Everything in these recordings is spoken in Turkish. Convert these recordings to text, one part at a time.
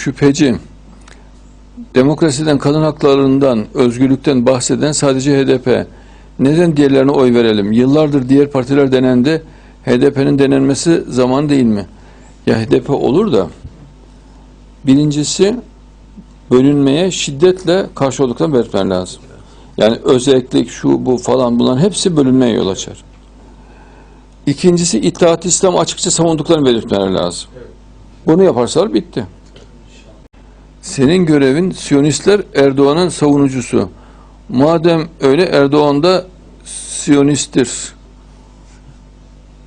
şüpheci, demokrasiden, kadın haklarından, özgürlükten bahseden sadece HDP. Neden diğerlerine oy verelim? Yıllardır diğer partiler denendi. HDP'nin denenmesi zaman değil mi? Ya HDP olur da birincisi bölünmeye şiddetle karşı olduklarını belirtmen lazım. Yani özellik şu bu falan bunların hepsi bölünmeye yol açar. İkincisi İttihat İslam açıkça savunduklarını belirtmeleri lazım. Bunu yaparsalar bitti. Senin görevin Siyonistler Erdoğan'ın savunucusu. Madem öyle Erdoğan da Siyonisttir.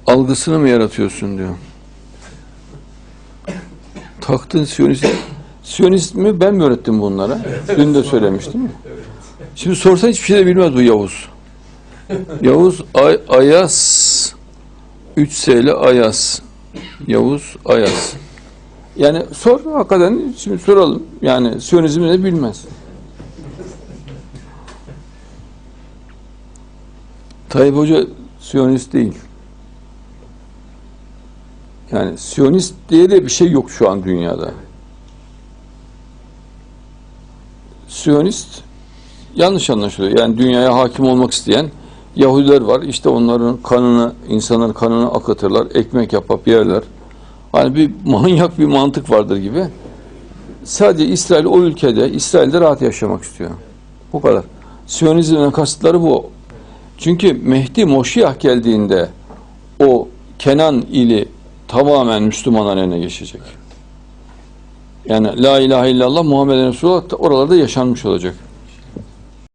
Algısını mı yaratıyorsun diyor. Taktın Siyonist. Siyonist mi ben mi öğrettim bunlara? Dün de söylemiştim. mi? Şimdi sorsan hiçbir şey de bilmez bu Yavuz. Yavuz Ay Ayas 3 S Ayas. Yavuz Ayas. Yani sor hakikaten şimdi soralım. Yani Siyonizmi de bilmez. Tayyip Hoca Siyonist değil. Yani Siyonist diye de bir şey yok şu an dünyada. Siyonist yanlış anlaşılıyor. Yani dünyaya hakim olmak isteyen Yahudiler var. İşte onların kanını, insanların kanını akıtırlar, ekmek yapıp yerler. Hani bir manyak bir mantık vardır gibi. Sadece İsrail o ülkede, İsrail'de rahat yaşamak istiyor. Bu kadar. Siyonizmden kasıtları bu. Çünkü Mehdi Moşiyah geldiğinde o Kenan ili tamamen Müslümanların eline geçecek. Yani La ilahe illallah Muhammed Resulullah da oralarda yaşanmış olacak.